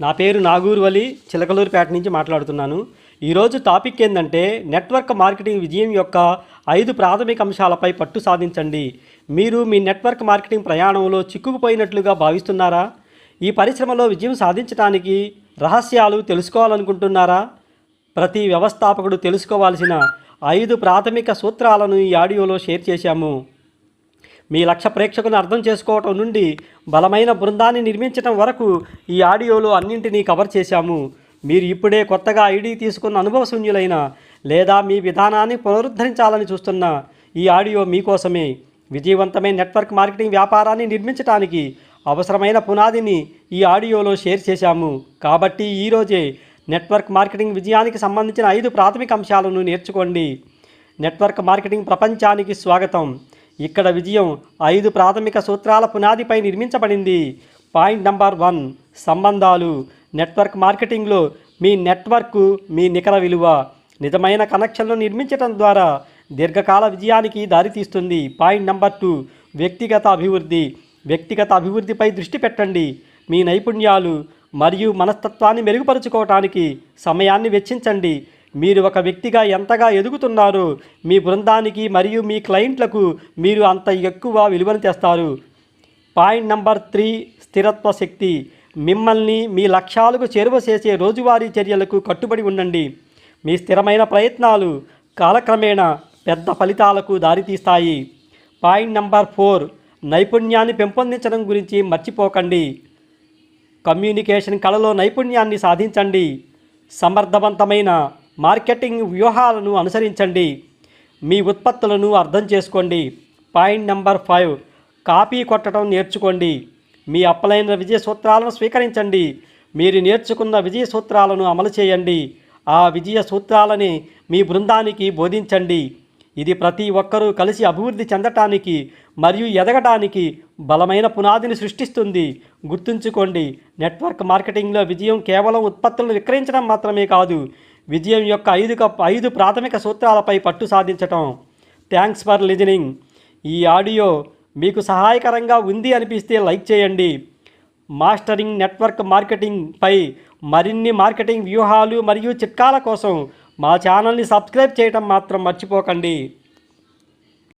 నా పేరు నాగూరు వలి చిలకలూరుపేట నుంచి మాట్లాడుతున్నాను. ఈరోజు టాపిక్ ఏంటంటే నెట్వర్క్ మార్కెటింగ్ విజయం యొక్క ఐదు ప్రాథమిక అంశాలపై పట్టు సాధించండి. మీరు మీ నెట్వర్క్ మార్కెటింగ్ ప్రయాణంలో చిక్కుకుపోయినట్లుగా భావిస్తున్నారా? ఈ పరిశ్రమలో విజయం సాధించడానికి రహస్యాలు తెలుసుకోవాలనుకుంటున్నారా? ప్రతి వ్యవస్థాపకుడు తెలుసుకోవాల్సిన ఐదు ప్రాథమిక సూత్రాలను ఈ ఆడియోలో షేర్ చేశాము. మీ లక్ష్య ప్రేక్షకులను అర్థం చేసుకోవటం నుండి బలమైన బృందాన్ని నిర్మించటం వరకు ఈ ఆడియోలో అన్నింటినీ కవర్ చేశాము. మీరు ఇప్పుడే కొత్తగా ఐడి తీసుకున్న అనుభవశూన్యులైన లేదా మీ విధానాన్ని పునరుద్ధరించాలని చూస్తున్న ఈ ఆడియో మీకోసమే. విజయవంతమైన నెట్వర్క్ మార్కెటింగ్ వ్యాపారాన్ని నిర్మించడానికి అవసరమైన పునాదిని ఈ ఆడియోలో షేర్ చేశాము. కాబట్టి ఈరోజే నెట్వర్క్ మార్కెటింగ్ విజయానికి సంబంధించిన ఐదు ప్రాథమిక అంశాలను నేర్చుకోండి. నెట్వర్క్ మార్కెటింగ్ ప్రపంచానికి స్వాగతం. ఇక్కడ విజయం ఐదు ప్రాథమిక సూత్రాల పునాదిపై నిర్మించబడింది. పాయింట్ నంబర్ వన్ సంబంధాలు. నెట్వర్క్ మార్కెటింగ్లో మీ నెట్వర్క్ మీ నికర విలువ. నిజమైన కనెక్షన్లు నిర్మించడం ద్వారా దీర్ఘకాల విజయానికి దారితీస్తుంది. పాయింట్ నంబర్ టూ వ్యక్తిగత అభివృద్ధి. వ్యక్తిగత అభివృద్ధిపై దృష్టి పెట్టండి. మీ నైపుణ్యాలు మరియు మనస్తత్వాన్ని మెరుగుపరుచుకోవటానికి సమయాన్ని వెచ్చించండి. మీరు ఒక వ్యక్తిగా ఎంతగా ఎదుగుతున్నారో మీ బృందానికి మరియు మీ క్లయింట్లకు మీరు అంత ఎక్కువ విలువను తెస్తారు. పాయింట్ నంబర్ త్రీ స్థిరత్వ శక్తి. మిమ్మల్ని మీ లక్ష్యాలకు చేరువ చేసే రోజువారీ చర్యలకు కట్టుబడి ఉండండి. మీ స్థిరమైన ప్రయత్నాలు కాలక్రమేణా పెద్ద ఫలితాలకు దారితీస్తాయి. పాయింట్ నంబర్ ఫోర్ నైపుణ్యాన్ని పెంపొందించడం గురించి మర్చిపోకండి. కమ్యూనికేషన్ కళలో నైపుణ్యాన్ని సాధించండి. సమర్థవంతమైన మార్కెటింగ్ వ్యూహాలను అనుసరించండి. మీ ఉత్పత్తులను అర్థం చేసుకోండి. పాయింట్ నెంబర్ ఫైవ్ కాపీ కొట్టడం నేర్చుకోండి. మీ అప్పలైన విజయ సూత్రాలను స్వీకరించండి. మీరు నేర్చుకున్న విజయ సూత్రాలను అమలు చేయండి. ఆ విజయ సూత్రాలని మీ బృందానికి బోధించండి. ఇది ప్రతి ఒక్కరూ కలిసి అభివృద్ధి చెందటానికి మరియు ఎదగటానికి బలమైన పునాదిని సృష్టిస్తుంది. గుర్తుంచుకోండి నెట్వర్క్ మార్కెటింగ్లో విజయం కేవలం ఉత్పత్తులను విక్రయించడం మాత్రమే కాదు. విజయం యొక్క ఐదు కప్ ఐదు ప్రాథమిక సూత్రాలపై పట్టు సాధించటం. Thanks for listening. ఈ ఆడియో మీకు సహాయకరంగా ఉంది అనిపిస్తే లైక్ చేయండి. మాస్టరింగ్ నెట్వర్క్ మార్కెటింగ్ పై మరిన్ని మార్కెటింగ్ వ్యూహాలు మరియు చిట్కాల కోసం మా ఛానల్ని సబ్స్క్రైబ్ చేయటం మాత్రం మర్చిపోకండి.